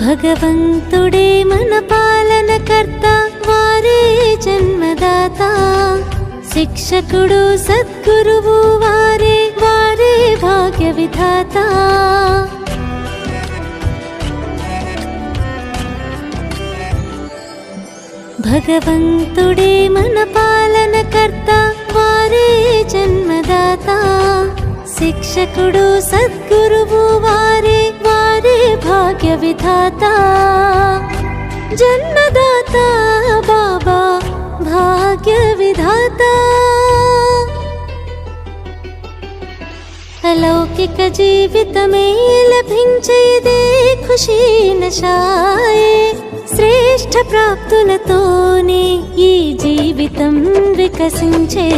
భగవంతుడే మన పాలనకర్త వారే జన్మదాత. శిక్షకుడు సద్గురువు వారే వారే భాగ్య విధాత. భగవంతుడే మన పాలనకర్త వారే జన్మదాత. శిక్షకుడు సద్గురువు వారే భాగ్య విధాత జన్మదాత బాబా భాగ్య విధాత అలౌకిక జీవితమే లభించేదే ఖుషీ నషాయే శ్రేష్ట ప్రాప్తులతోనే ఈ జీవితం వికసించే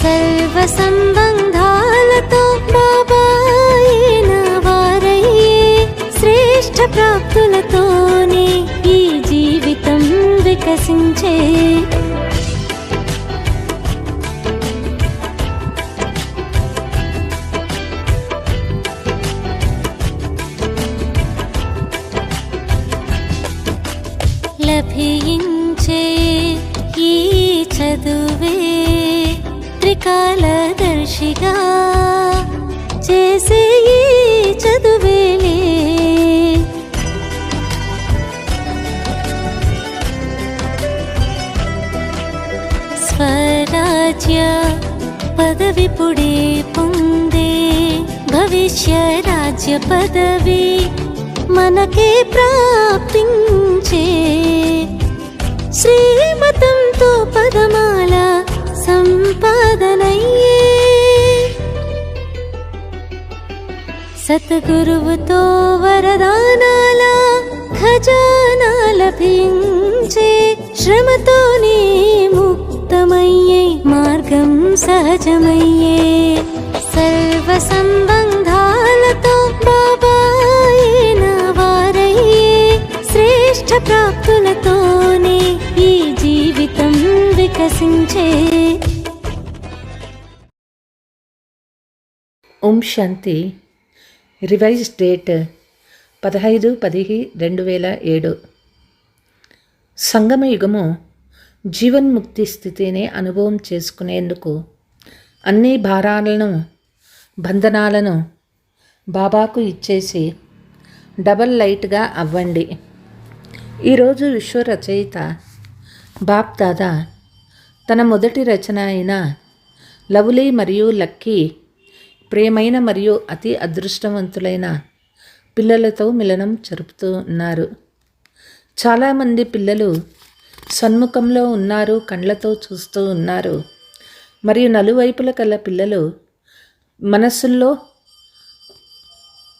సర్వ సంబంధాలతో బాబాయే ప్రాప్తులతోనే ఈ జీవితం వికసించే. లభించే ఈ చదువే త్రికాలదర్శిగా చేసే ఈ చదువేలే పదవి పుడే పొందే భవిష్య రాజ్య పదవి మనకే ప్రాప్తించే శ్రీమతంతో పదమాల సంపాదనయ్యే. సతగురువుతో వరదానాల ఖజానా లభించే శ్రమతోనే ముక్తమయ్యే మార్గం సహజమయ్యే సర్వ సంబంధాలతో బాబాయిన వారయ్యే శ్రేష్ట ప్రాప్తులతోనే ఈ జీవితం వికసించే. ఓం శాంతి. రివైజ్ డేట్ పదహైదు పదిహి రెండు వేల ఏడు. సంగమ యుగము జీవన్ముక్తి స్థితిని అనుభవం చేసుకునేందుకు అన్ని భారాలను బంధనాలను బాబాకు ఇచ్చేసి డబల్ లైట్గా అవ్వండి. ఈరోజు విశ్వ రచయిత బాప్ దాదా తన మొదటి రచన అయిన లవ్లీ మరియు లక్కీ ప్రేమైన మరియు అతి అదృష్టవంతులైన పిల్లలతో మిలనం జరుపుతూ ఉన్నారు. చాలామంది పిల్లలు సన్ముఖంలో ఉన్నారు కండ్లతో చూస్తూ ఉన్నారు. మరియు నలువైపుల కల పిల్లలు మనస్సుల్లో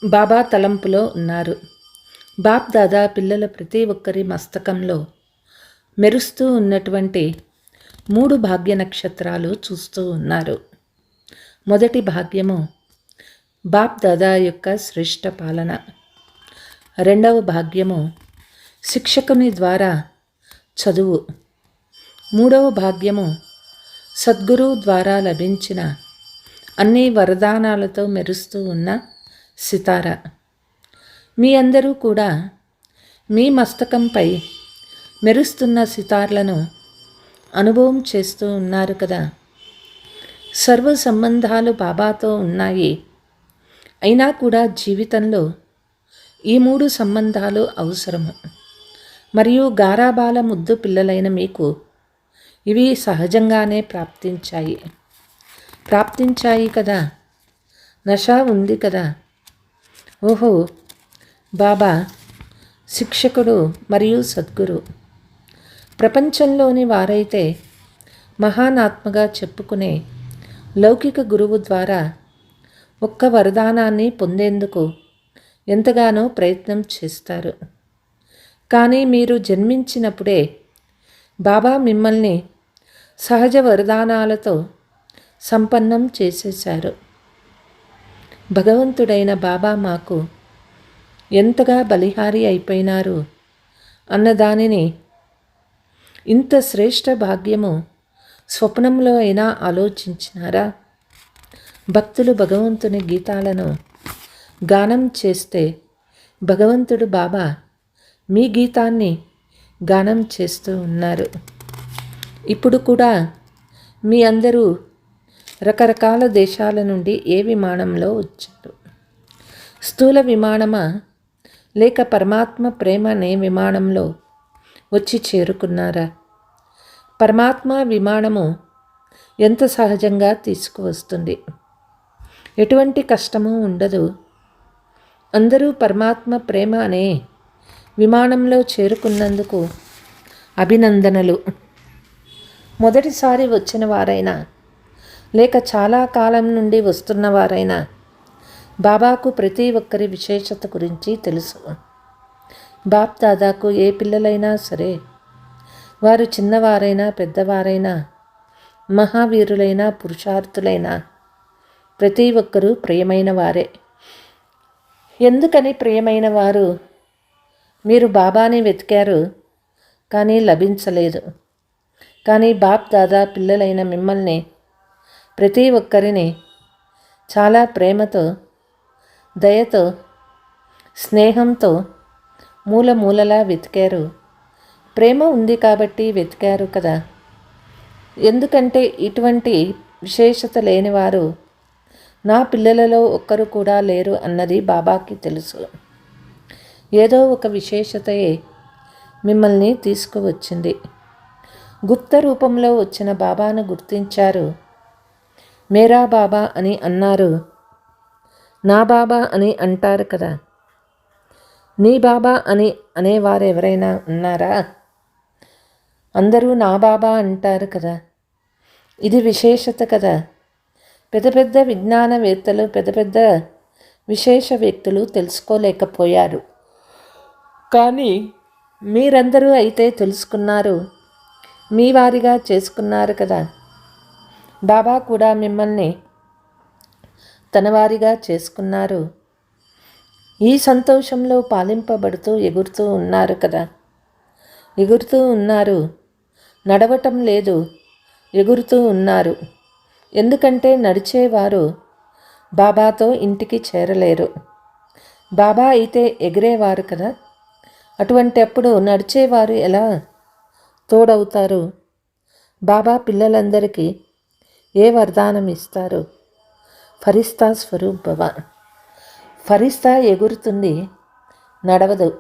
బాబా తలంపులో ఉన్నారు. బాప్ దాదా పిల్లల ప్రతి ఒక్కరి మస్తకంలో మెరుస్తూ ఉన్నటువంటి మూడు భాగ్య నక్షత్రాలు చూస్తూ ఉన్నారు. మొదటి భాగ్యము బాప్ దాదా యొక్క శ్రేష్ఠ పాలన. రెండవ భాగ్యము శిక్షకుని ద్వారా చదువు. మూడవ భాగ్యము సద్గురు ద్వారా లభించిన అన్ని వరదానాలతో మెరుస్తూ ఉన్న సితార. మీ అందరూ కూడా మీ మస్తకంపై మెరుస్తున్న సితార్లను అనుభవం చేస్తూ ఉన్నారు కదా. సర్వ సంబంధాలు బాబాతో ఉన్నాయి. అయినా కూడా జీవితంలో ఈ మూడు సంబంధాలు అవసరము. మరియు గారాబాల ముద్దు పిల్లలైన మీకు ఇవి సహజంగానే ప్రాప్తించాయి. ప్రాప్తించాయి కదా? నష ఉంది కదా? ఓహో! బాబా! శిక్షకుడు మరియు సద్గురు! ప్రపంచంలోని వారైతే మహానాత్మగా చెప్పుకునే లౌకిక గురువు ద్వారా ఒక్క వరదానాన్ని పొందేందుకు ఎంతగానో ప్రయత్నం చేస్తారు. కానీ మీరు జన్మించినప్పుడే బాబా మిమ్మల్ని సహజ వరదానాలతో సంపన్నం చేసేశారు. భగవంతుడైన బాబా మాకు ఎంతగా బలిహారి అయిపోయినారు అన్నదానిని ఇంత శ్రేష్ఠ భాగ్యము స్వప్నంలో అయినా ఆలోచించినారా? భక్తులు భగవంతుని గీతాలను గానం చేస్తే భగవంతుడు బాబా మీ గీతాన్ని గానం చేస్తూ ఉన్నారు. ఇప్పుడు కూడా మీ అందరూ రకరకాల దేశాల నుండి ఏ విమానంలో వచ్చారు? స్థూల విమానమా? లేక పరమాత్మ ప్రేమ అనే విమానంలో వచ్చి చేరుకున్నారా? పరమాత్మ విమానము ఎంత సహజంగా తీసుకువస్తుంది? ఎటువంటి కష్టము ఉండదు. అందరూ పరమాత్మ ప్రేమ అనే విమానంలో చేరుకున్నందుకు అభినందనలు. మొదటిసారి వచ్చిన వారైనా లేక చాలా కాలం నుండి వస్తున్న వారైనా బాబాకు ప్రతి ఒక్కరి విశేషత గురించి తెలుసు. బాప్ దాదాకు ఏ పిల్లలైనా సరే వారు చిన్నవారైనా పెద్దవారైనా మహావీరులైనా పురుషార్థులైనా ప్రతి ఒక్కరూ ప్రియమైన వారే. ఎందుకని ప్రియమైన వారు మీరు బాబాని వెతికారు కానీ లభించలేదు. కానీ బాప్ దాదా పిల్లలైన మిమ్మల్ని ప్రతి ఒక్కరిని చాలా ప్రేమతో దయతో స్నేహంతో మూల మూలలా వెతికారు. ప్రేమ ఉంది కాబట్టి వెతికారు కదా. ఎందుకంటే ఇటువంటి విశేషత లేనివారు నా పిల్లలలో ఒక్కరు కూడా లేరు అన్నది బాబాకి తెలుసు. ఏదో ఒక విశేషతయే మిమ్మల్ని తీసుకువచ్చింది. గుప్త రూపంలో వచ్చిన బాబాను గుర్తించారు. మేరా బాబా అని అన్నారు. నా బాబా అని అంటారు కదా. నీ బాబా అని అనేవారు ఎవరైనా ఉన్నారా? అందరూ నా బాబా అంటారు కదా. ఇది విశేషత కదా. పెద్ద పెద్ద విజ్ఞానవేత్తలు పెద్ద పెద్ద విశేష వ్యక్తులు తెలుసుకోలేకపోయారు. కానీ మీరందరూ అయితే తెలుసుకున్నారు. మీ వారిగా చేసుకున్నారు కదా. బాబా కూడా మిమ్మల్ని తన వారిగా చేసుకున్నారు. ఈ సంతోషంలో పాలింపబడుతూ ఎగురుతూ ఉన్నారు కదా. ఎగురుతూ ఉన్నారు. నడవటం లేదు. ఎగురుతూ ఉన్నారు. ఎందుకంటే నడిచేవారు బాబాతో ఇంటికి చేరలేరు. బాబా అయితే ఎగిరేవారు కదా. అటువంటి అప్పుడు నడిచేవారు ఎలా? తోడవుతారు. బాబా పిల్లలందరికీ ఏ వరదానం ఇస్తారు? ఫరిస్తా స్వరూపవ ఫరిస్తా ఎగురుతుంది నడవదు.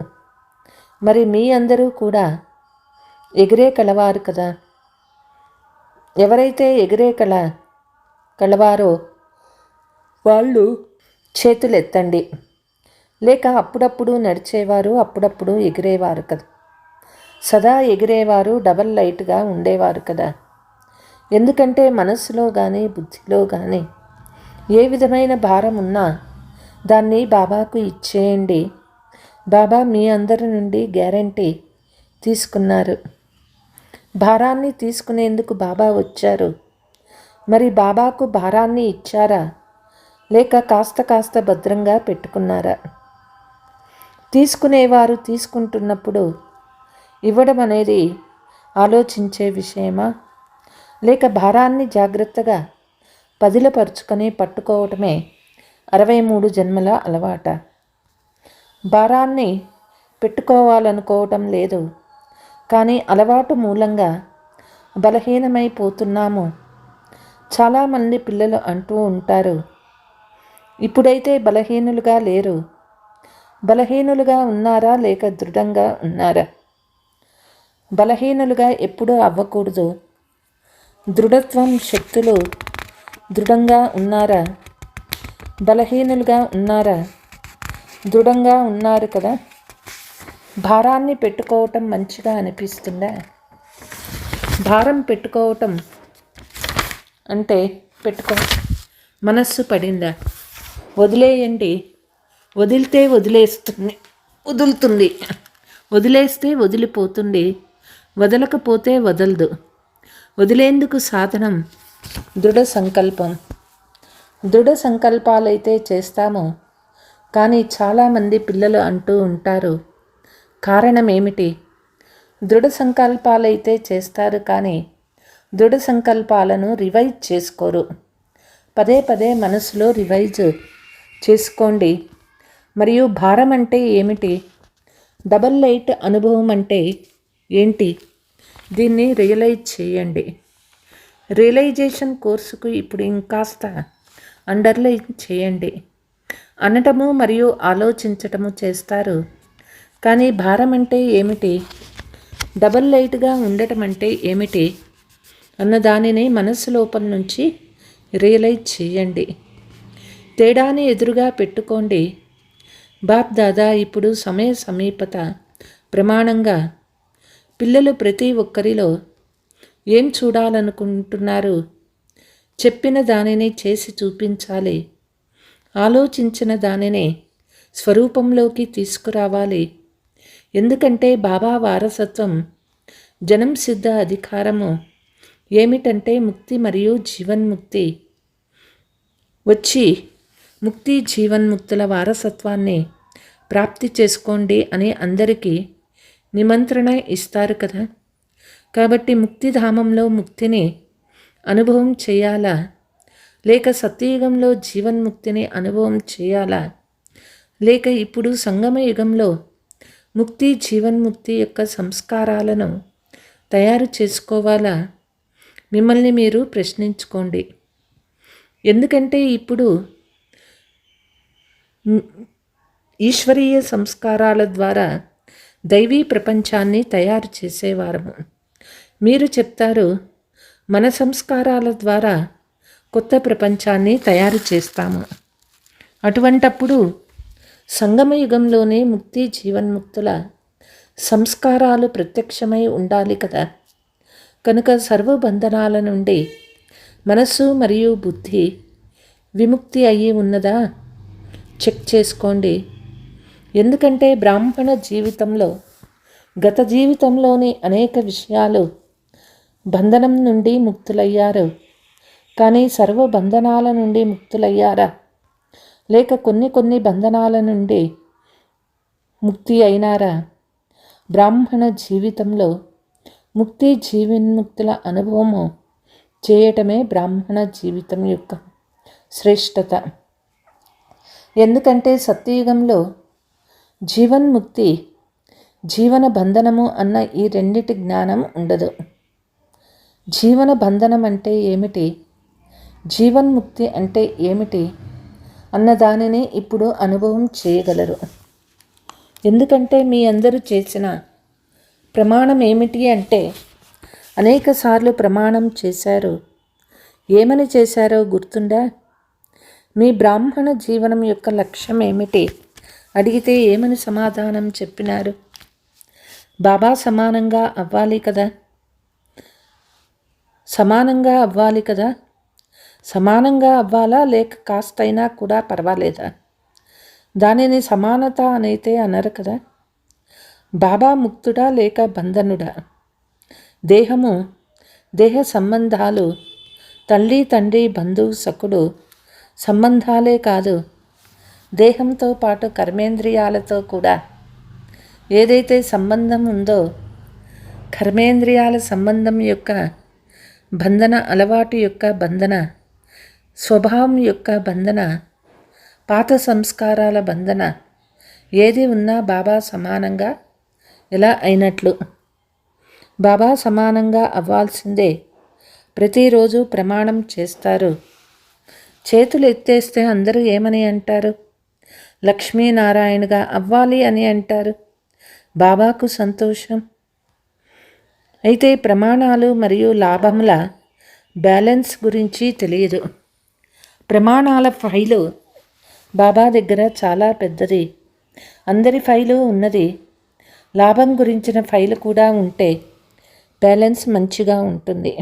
మరి మీ అందరూ కూడా ఎగిరే కలవారు కదా? ఎవరైతే ఎగిరే కళ కలవారో వాళ్ళు చేతులెత్తండి. లేక అప్పుడప్పుడు నడిచేవారు అప్పుడప్పుడు ఎగిరేవారు కదా. సదా ఎగిరేవారు డబల్ లైట్గా ఉండేవారు కదా. ఎందుకంటే మనస్సులో కానీ బుద్ధిలో కానీ ఏ విధమైన భారం ఉన్నా దాన్ని బాబాకు ఇచ్చేయండి. బాబా మీ అందరి నుండి గ్యారంటీ తీసుకున్నారు. భారాన్ని తీసుకునేందుకు బాబా వచ్చారు. మరి బాబాకు భారాన్ని ఇచ్చారా? లేక కాస్త కాస్త భద్రంగా పెట్టుకున్నారా? తీసుకునేవారు తీసుకుంటున్నప్పుడు ఇవ్వడం అనేది ఆలోచించే విషయమా? లేక భారాన్ని జాగ్రత్తగా పదిలపరుచుకొని పట్టుకోవటమే అరవై మూడు జన్మల అలవాట? భారాన్ని పెట్టుకోవాలనుకోవటం లేదు. కానీ అలవాటు మూలంగా బలహీనమైపోతున్నాము. చాలామంది పిల్లలు అంటూ ఉంటారు ఇప్పుడైతే బలహీనులుగా లేరు. బలహీనులుగా ఉన్నారా లేక దృఢంగా ఉన్నారా? బలహీనులుగా ఎప్పుడూ అవ్వకూడదు. దృఢత్వం శక్తులు దృఢంగా ఉన్నారా? బలహీనులుగా ఉన్నారా? దృఢంగా ఉన్నారు కదా? భారాన్ని పెట్టుకోవటం మంచిగా అనిపిస్తుందా? భారం పెట్టుకోవటం అంటే పెట్టుకో మనస్సు పడిందా? వదిలేయండి. వదిలితే వదిలేస్తుంది. వదులుతుంది. వదిలేస్తే వదిలిపోతుంది వదలకపోతే వదలదు. వదిలేందుకు సాధనం దృఢ సంకల్పం. దృఢ సంకల్పాలైతే చేస్తామో. కానీ చాలామంది పిల్లలు అంటూ ఉంటారు. కారణం ఏమిటి దృఢ సంకల్పాలైతే చేస్తారు కానీ దృఢ సంకల్పాలను రివైజ్ చేసుకోరు. పదే పదే మనసులో రివైజ్ చేసుకోండి. మరియు భారం అంటే ఏమిటి? డబల్ లైట్ అనుభవం అంటే ఏంటి? దీన్ని రియలైజ్ చేయండి. రియలైజేషన్ కోర్సుకు ఇప్పుడు ఇంకాస్త అండర్లైన్ చేయండి. అనటము మరియు ఆలోచించటము చేస్తారు. కానీ భారం అంటే ఏమిటి? డబల్ లైట్గా ఉండటం అంటే ఏమిటి? అన్న దానిని మనసు లోపల నుంచి రియలైజ్ చేయండి. తేడాని ఎదురుగా పెట్టుకోండి. బాప్ దాదా ఇప్పుడు సమయ సమీపత. ప్రమాణంగా పిల్లలు ప్రతి ఒక్కరిలో ఏం చూడాలనుకుంటున్నారు? చెప్పిన దానిని చేసి చూపించాలి. ఆలోచించిన దానిని స్వరూపంలోకి తీసుకురావాలి. ఎందుకంటే బాబా వారసత్వం జనం సిద్ధ అధికారము ఏమిటంటే ముక్తి మరియు జీవన్ముక్తి. వచ్చి ముక్తి జీవన్ముక్తుల వారసత్వాన్ని ప్రాప్తి చేసుకోండి అని అందరికీ నిమంత్రణ ఇస్తారు కదా. కాబట్టి ముక్తిధామంలో ముక్తిని అనుభవం చేయాలా? లేక సత్యయుగంలో జీవన్ముక్తిని అనుభవం చేయాలా? లేక ఇప్పుడు సంగమ యుగంలో ముక్తి జీవన్ముక్తి యొక్క సంస్కారాలను తయారు చేసుకోవాలా? మిమ్మల్ని మీరు ప్రశ్నించుకోండి. ఎందుకంటే ఇప్పుడు ఈశ్వరీయ సంస్కారాల ద్వారా దైవీ ప్రపంచాన్ని తయారు చేసేవారము. మీరు చెప్తారు మన సంస్కారాల ద్వారా కొత్త ప్రపంచాన్ని తయారు చేస్తాము. అటువంటప్పుడు సంగమయుగంలోనే ముక్తి జీవన్ముక్తుల సంస్కారాలు ప్రత్యక్షమై ఉండాలి కదా. కనుక సర్వబంధనాల నుండి మనస్సు మరియు బుద్ధి విముక్తి అయ్యి ఉన్నదా? చెక్ చేసుకోండి. ఎందుకంటే బ్రాహ్మణ జీవితంలో గత జీవితంలోని అనేక విషయాలు బంధనం నుండి ముక్తులయ్యారు. కానీ సర్వ బంధనాల నుండి ముక్తులయ్యారా? లేక కొన్ని కొన్ని బంధనాల నుండి ముక్తి అయినారా? బ్రాహ్మణ జీవితంలో ముక్తి జీవన్ముక్తుల అనుభవము చేయటమే బ్రాహ్మణ జీవితం యొక్క శ్రేష్టత. ఎందుకంటే సత్యయుగంలో జీవన్ముక్తి జీవన బంధనము అన్న ఈ రెండిటి జ్ఞానం ఉండదు. జీవన బంధనం అంటే ఏమిటి? జీవన్ముక్తి అంటే ఏమిటి? అన్న దానిని ఇప్పుడు అనుభవం చేయగలరు. ఎందుకంటే మీ అందరూ చేసిన ప్రమాణం ఏమిటి అంటే అనేకసార్లు ప్రమాణం చేశారు. ఏమని చేశారో గుర్తుందా? మీ బ్రాహ్మణ జీవనం యొక్క లక్ష్యం ఏమిటి? అడిగితే ఏమని సమాధానం చెప్పినారు? బాబా సమానంగా అవ్వాలి కదా? సమానంగా అవ్వాలి కదా? సమానంగా అవ్వాలా? లేక కాస్తైనా కూడా పర్వాలేదా? దానిని సమానత అనైతే అనరు కదా? బాబా ముక్తుడా లేక బంధనుడా? దేహము దేహ సంబంధాలు తల్లి తండ్రి బంధువు సకుడు సంబంధాలే కాదు. దేహంతో పాటు కర్మేంద్రియాలతో కూడా ఏదైతే సంబంధం ఉందో కర్మేంద్రియాల సంబంధం యొక్క బంధన అలవాటు యొక్క బంధన స్వభావం యొక్క బంధన పాత సంస్కారాల బంధన ఏది ఉన్నా బాబా సమానంగా ఎలా అయినట్లు? బాబా సమానంగా అవ్వాల్సిందే. ప్రతిరోజు ప్రమాణం చేస్తారు. చేతులు ఎత్తేస్తే అందరూ ఏమని అంటారు? లక్ష్మీనారాయణగా అవ్వాలి అని అంటారు. బాబాకు సంతోషం. అయితే ప్రమాణాలు మరియు లాభముల బ్యాలెన్స్ గురించి తెలియదు. ప్రమాణాల ఫైలు బాబా దగ్గర చాలా పెద్దది. అందరి ఫైలు ఉన్నది. లాభం గురించిన ఫైలు కూడా ఉంటే బ్యాలెన్స్ మంచిగా ఉంటుంది.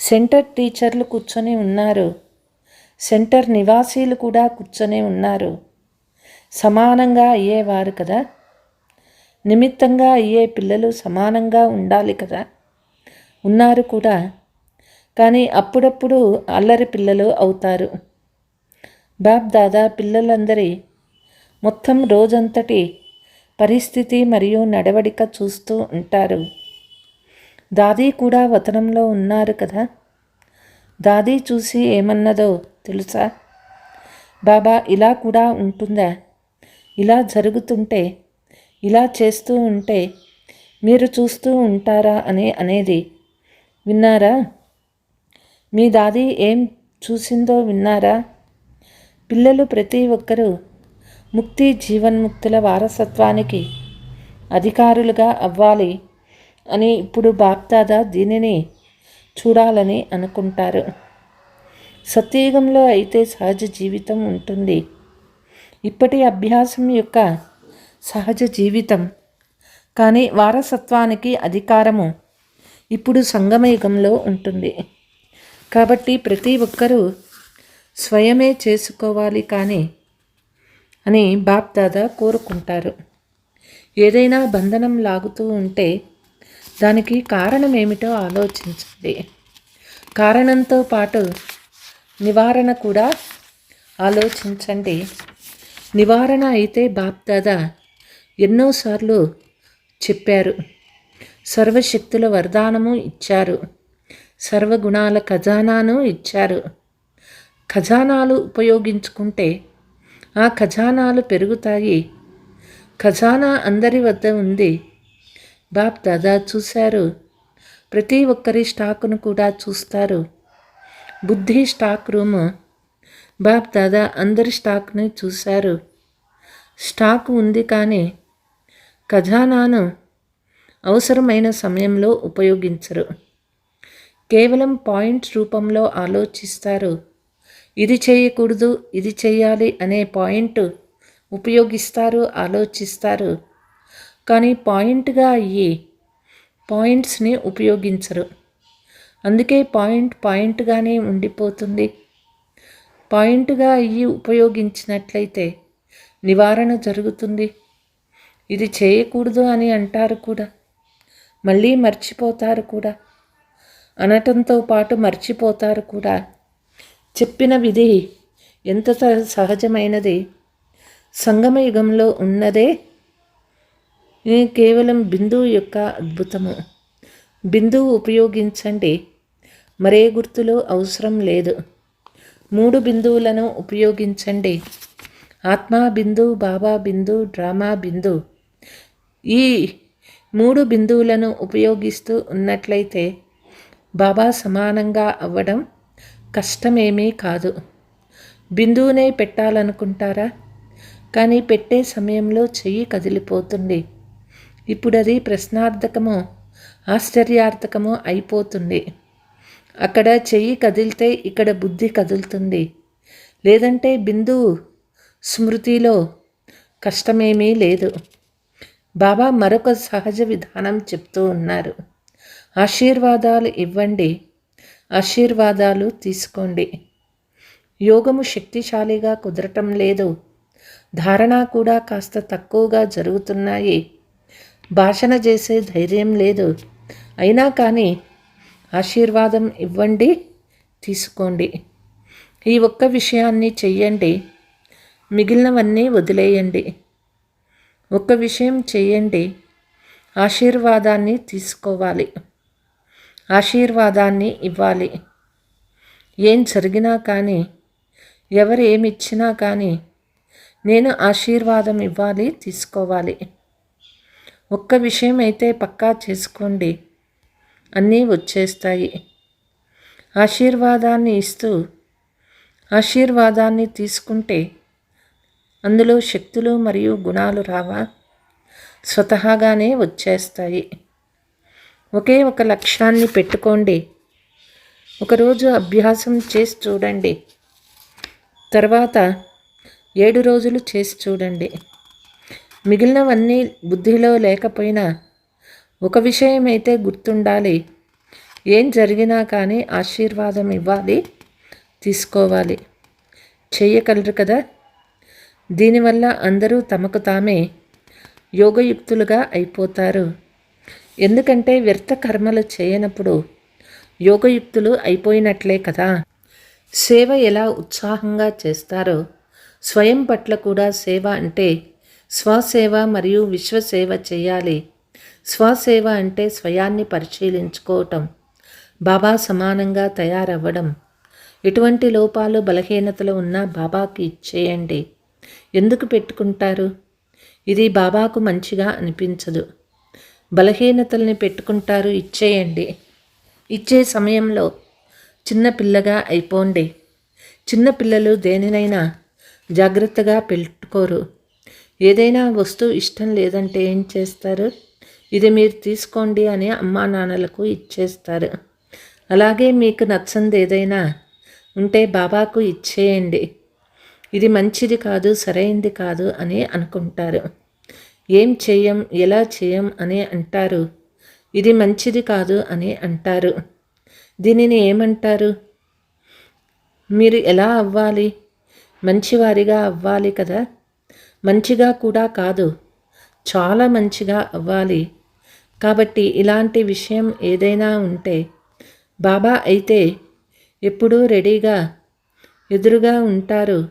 సెంటర్ టీచర్లు కూర్చొని ఉన్నారు. సెంటర్ నివాసీలు కూడా కూర్చొని ఉన్నారు. సమానంగా అయ్యేవారు కదా. నిమిత్తంగా అయ్యే పిల్లలు సమానంగా ఉండాలి కదా. ఉన్నారు కూడా. కానీ అప్పుడప్పుడు అల్లరి పిల్లలు అవుతారు. బాబ్ దాదా పిల్లలందరి మొత్తం రోజంతటి పరిస్థితి మరియు నడవడిక చూస్తూ ఉంటారు. దాదీ కూడా వతనంలో ఉన్నారు కదా. దాదీ చూసి ఏమన్నదో తెలుసా? బాబా ఇలా కూడా ఉంటుందా? ఇలా జరుగుతుంటే ఇలా చేస్తూ ఉంటే మీరు చూస్తూ ఉంటారా అని అనేది విన్నారా? మీ దాది ఏం చూసిందో విన్నారా? పిల్లలు ప్రతి ఒక్కరూ ముక్తి జీవన్ముక్తుల వారసత్వానికి అధికారులుగా అవ్వాలి అని ఇప్పుడు బాప్దాదా దీనిని చూడాలని అనుకుంటారు. సత్యయుగంలో అయితే సహజ జీవితం ఉంటుంది. ఇప్పటి అభ్యాసం యొక్క సహజ జీవితం. కానీ వారసత్వానికి అధికారము ఇప్పుడు సంగమయుగంలో ఉంటుంది. కాబట్టి ప్రతి ఒక్కరూ స్వయమే చేసుకోవాలి కానీ అని బాప్దాదా కోరుకుంటారు. ఏదైనా బంధనం లాగుతూ ఉంటే దానికి కారణం ఏమిటో ఆలోచించండి. కారణంతో పాటు నివారణ కూడా ఆలోచించండి. నివారణ అయితే బాప్ దాదా ఎన్నోసార్లు చెప్పారు. సర్వశక్తుల వరదానము ఇచ్చారు. సర్వగుణాల ఖజానాను ఇచ్చారు. ఖజానాలు ఉపయోగించుకుంటే ఆ ఖజానాలు పెరుగుతాయి. ఖజానా అందరి వద్ద ఉంది. బాప్ దాదా చూశారు. ప్రతి ఒక్కరి స్టాకును కూడా చూస్తారు. బుద్ధి స్టాక్ రూము బాప్ దాదా అందరి స్టాక్ని చూశారు. స్టాక్ ఉంది కానీ ఖజానాను అవసరమైన సమయంలో ఉపయోగించరు. కేవలం పాయింట్ రూపంలో ఆలోచిస్తారు. ఇది చేయకూడదు ఇది చేయాలి అనే పాయింట్ ఉపయోగిస్తారు ఆలోచిస్తారు. కానీ పాయింట్గా అయ్యి పాయింట్స్ని ఉపయోగించరు. అందుకే పాయింట్ పాయింట్గానే ఉండిపోతుంది. పాయింట్గా అయ్యి ఉపయోగించినట్లయితే నివారణ జరుగుతుంది. ఇది చేయకూడదు అని అంటారు కూడా. మళ్ళీ మర్చిపోతారు కూడా. అనటంతో పాటు మర్చిపోతారు కూడా. చెప్పిన విధి ఎంత సహజమైనది? సంగమయుగంలో ఉన్నదే కేవలం బిందువు యొక్క అద్భుతము. బిందువు ఉపయోగించండి. మరే గుర్తులు అవసరం లేదు. మూడు బిందువులను ఉపయోగించండి. ఆత్మా బిందు బాబా బిందు డ్రామా బిందు. ఈ మూడు బిందువులను ఉపయోగిస్తూ ఉన్నట్లయితే బాబా సమానంగా అవ్వడం కష్టమేమీ కాదు. బిందువునే పెట్టాలనుకుంటారా? కానీ పెట్టే సమయంలో చెయ్యి కదిలిపోతుంది. ఇప్పుడు అది ప్రశ్నార్థకమో ఆశ్చర్యార్థకమో అయిపోతుంది. అక్కడ చెయ్యి కదిలితే ఇక్కడ బుద్ధి కదులుతుంది. లేదంటే బిందువు స్మృతిలో కష్టమేమీ లేదు. బాబా మరొక సహజ విధానం చెప్తూ ఉన్నారు. ఆశీర్వాదాలు ఇవ్వండి. ఆశీర్వాదాలు తీసుకోండి. యోగము శక్తిశాలిగా కుదరటం లేదు. ధారణ కూడా కాస్త తక్కువగా జరుగుతున్నాయి. భాషణ చేసే ధైర్యం లేదు. అయినా కానీ ఆశీర్వాదం ఇవ్వండి తీసుకోండి. ఈ ఒక్క విషయాన్ని చెయ్యండి మిగిలినవన్నీ వదిలేయండి. ఒక్క విషయం చేయండి ఆశీర్వాదాన్ని తీసుకోవాలి. ఆశీర్వాదాన్ని ఇవ్వాలి. ఏం జరిగినా కానీ ఎవరు ఏమి ఇచ్చినా కానీ నేను ఆశీర్వాదం ఇవ్వాలి తీసుకోవాలి. ఒక్క విషయం అయితే పక్కా చేసుకోండి. అన్నీ వచ్చేస్తాయి. ఆశీర్వాదాన్ని ఇస్తూ ఆశీర్వాదాన్ని తీసుకుంటే అందులో శక్తులు మరియు గుణాలు రావా? స్వతహాగానే వచ్చేస్తాయి. ఒకే ఒక లక్ష్యాన్ని పెట్టుకోండి. ఒకరోజు అభ్యాసం చేసి చూడండి. తర్వాత ఏడు రోజులు చేసి చూడండి. మిగిలినవన్నీ బుద్ధిలో లేకపోయినా ఒక విషయం అయితే గుర్తుండాలి. ఏం జరిగినా కానీ ఆశీర్వాదం ఇవ్వాలి తీసుకోవాలి. చెయ్యగలరు కదా? దీనివల్ల అందరూ తమకు తామే యోగయుక్తులుగా అయిపోతారు. ఎందుకంటే వ్యర్థ కర్మలు చేయనప్పుడు యోగయుక్తులు అయిపోయినట్లే కదా? సేవ ఎలా ఉత్సాహంగా చేస్తారో స్వయం పట్ల కూడా సేవ అంటే స్వసేవ మరియు విశ్వసేవ చేయాలి. స్వసేవ అంటే స్వయాన్ని పరిశీలించుకోవటం బాబా సమానంగా తయారవ్వడం. ఎటువంటి లోపాలు బలహీనతలు ఉన్నా బాబాకి ఇచ్చేయండి. ఎందుకు పెట్టుకుంటారు? ఇది బాబాకు మంచిగా అనిపించదు. బలహీనతల్ని పెట్టుకుంటారు ఇచ్చేయండి. ఇచ్చే సమయంలో చిన్న పిల్లగా అయిపోండి. చిన్న పిల్లలు దేనినైనా జాగ్రత్తగా పెట్టుకోరు. ఏదైనా వస్తువు ఇష్టం లేదంటే ఏం చేస్తారు? ఇది మీరు తీసుకోండి అని అమ్మా నాన్నలకు ఇచ్చేస్తారు. అలాగే మీకు నచ్చంది ఏదైనా ఉంటే బాబాకు ఇచ్చేయండి. ఇది మంచిది కాదు సరైంది కాదు అని అనుకుంటారు. ఏం చేయం ఎలా చేయం అని అంటారు. ఇది మంచిది కాదు అని అంటారు. దీనిని ఏమంటారు? మీరు ఎలా అవ్వాలి? మంచివారిగా అవ్వాలి కదా? మంచిగా కూడా కాదు. చాలా మంచిగా అవ్వాలి. కాబట్టి ఇలాంటి విషయం ఏదైనా ఉంటే బాబా అయితే ఎప్పుడూ రెడీగా ఎదురుగా ఉంటారు.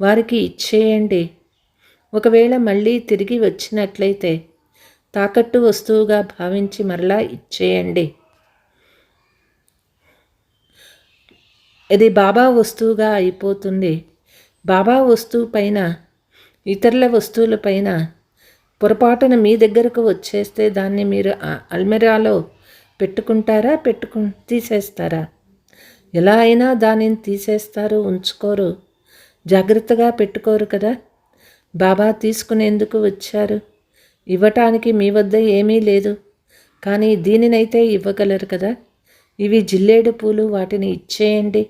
వారికి ఇచ్చేయండి. ఒకవేళ మళ్ళీ తిరిగి వచ్చినట్లయితే తాకట్టు వస్తువుగా భావించి మరలా ఇచ్చేయండి. ఇది బాబా వస్తువుగా అయిపోతుంది. బాబా వస్తువు పైన ఇతరుల వస్తువులపైన పొరపాటున మీ దగ్గరకు వచ్చేస్తే దాన్ని మీరు అల్మెరాలో పెట్టుకుంటారా? పెట్టుకు తీసేస్తారా? ఎలా అయినా దానిని తీసేస్తారు ఉంచుకోరు. జాగ్రత్తగా పెట్టుకోరు కదా. బాబా తీసుకునేందుకు వచ్చారు. ఇవ్వటానికి మీ వద్ద ఏమీ లేదు. కానీ దీనినైతే ఇవ్వగలరు కదా. ఇవి జిల్లేడు పూలు వాటిని ఇచ్చేయండి.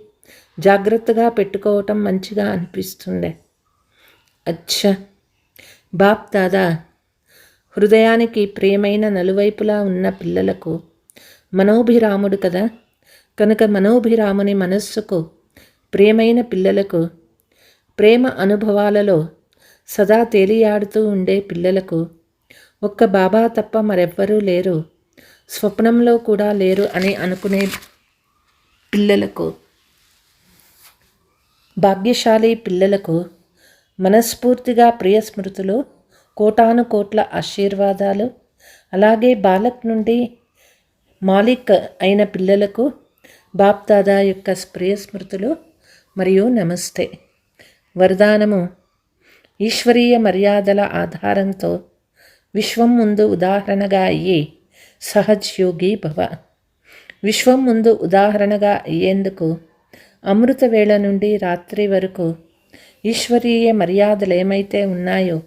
జాగ్రత్తగా పెట్టుకోవటం మంచిగా అనిపిస్తుండే. అచ్చా! బాప్ దాదా హృదయానికి ప్రియమైన నలువైపులా ఉన్న పిల్లలకు మనోభిరాముడు కదా. కనుక మనోభిరాముని మనస్సుకు ప్రియమైన పిల్లలకు ప్రేమ అనుభవాలలో సదా తేలియాడుతూ ఉండే పిల్లలకు ఒక్క బాబా తప్ప మరెవ్వరూ లేరు. స్వప్నంలో కూడా లేరు అని అనుకునే పిల్లలకు భాగ్యశాలి పిల్లలకు మనస్ఫూర్తిగా ప్రియ స్మృతులు కోటాను కోట్ల ఆశీర్వాదాలు. అలాగే బాలక్ నుండి మాలిక్ అయిన పిల్లలకు బాప్దాదా యొక్క ప్రియ స్మృతులు మరియు నమస్తే. వరదానము. ఈశ్వరీయ మర్యాదల ఆధారంతో విశ్వం ముందు ఉదాహరణగా అయ్యి సహజ్యోగి భవ. విశ్వం ముందు ఉదాహరణగా అయ్యేందుకు అమృత వేళ నుండి రాత్రి వరకు ఈశ్వరీయ మర్యాదలు ఏమైతే ఉన్నాయో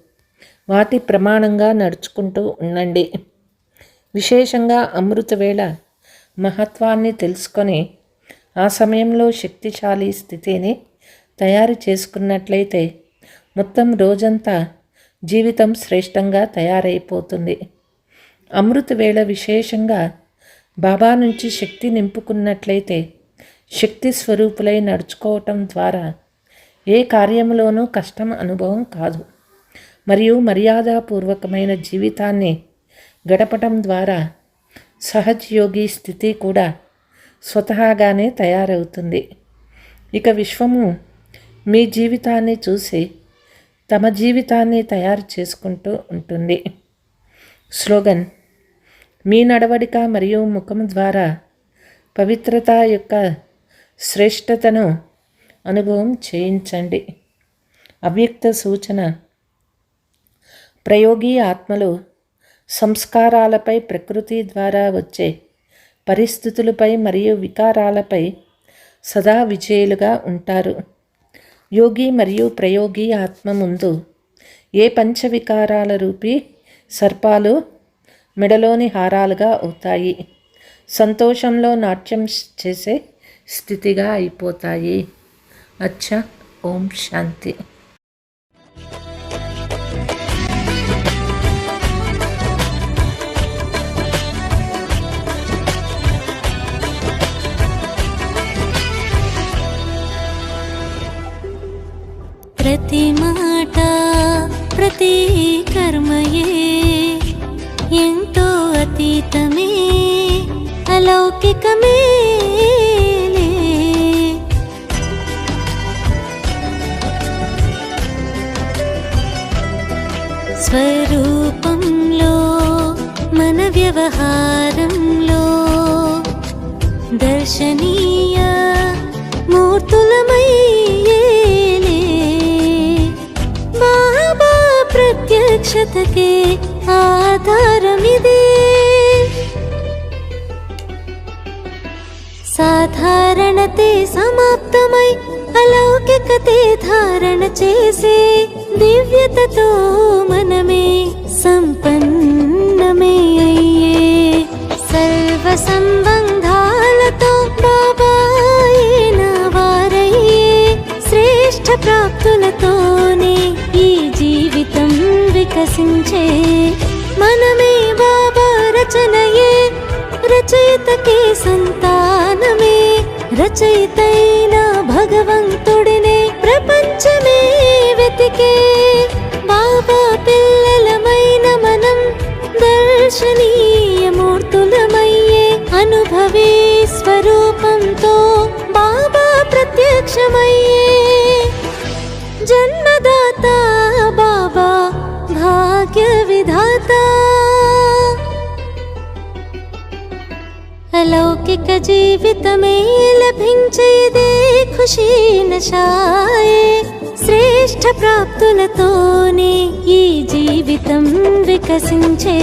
వాటి ప్రమాణంగా నడుచుకుంటూ ఉండండి. విశేషంగా అమృత వేళ మహత్వాన్ని తెలుసుకొని ఆ సమయంలో శక్తిశాలి స్థితిని తయారు చేసుకున్నట్లయితే మొత్తం రోజంతా జీవితం శ్రేష్టంగా తయారైపోతుంది. అమృత వేళ విశేషంగా బాబా నుంచి శక్తి నింపుకున్నట్లయితే శక్తి స్వరూపులై నడుచుకోవటం ద్వారా ఏ కార్యంలోనూ కష్టం అనుభవం కాదు. మరియు మర్యాదపూర్వకమైన జీవితాన్ని గడపటం ద్వారా సహజయోగి స్థితి కూడా స్వతహాగానే తయారవుతుంది. ఇక విశ్వము మీ జీవితాన్ని చూసి తమ జీవితాన్ని తయారు చేసుకుంటూ ఉంటుంది. స్లోగన్ మీ నడవడిక మరియు ముఖం ద్వారా పవిత్రత యొక్క శ్రేష్టతను అనుభవం చేయించండి. అవ్యక్త సూచన ప్రయోగి ఆత్మలు సంస్కారాలపై ప్రకృతి ద్వారా వచ్చే పరిస్థితులపై మరియు వికారాలపై సదా విజయులుగా ఉంటారు. యోగి మరియు ప్రయోగి ఆత్మ ముందు ఏ పంచవికారాల రూపీ సర్పాలు మెడలోని హారాలుగా అవుతాయి. సంతోషంలో నాట్యం చేసే స్థితిగా అయిపోతాయి. అచ్చా ఓం శాంతి. ప్రతి మాట ప్రతి కర్మయే. ఎంతో అతీతమే అలౌకికమే స్వరూపంలో మన వ్యవహారంలో దర్శనీయ మూర్తులమయ్యేలే బాబా ఆధారమిదే. సాధారణతే సమాప్తమై అలౌకికతే ధారణ చేసే దివ్యతతో మనమే సం వికసించే మనమే బాబా రచనయే రచయితకే సంతానమే. రచయితైన భగవంతు ఇక జీవితమే లభించేదే ఖుషీ నషాయే శ్రేష్ఠ ప్రాప్తులతోనే ఈ జీవితం వికసించే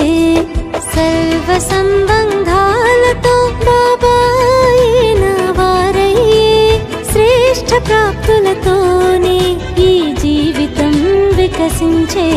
సర్వ సంబంధాలతో బాబాయినా వారయ్యే శ్రేష్ఠ ప్రాప్తులతోనే ఈ జీవితం వికసించే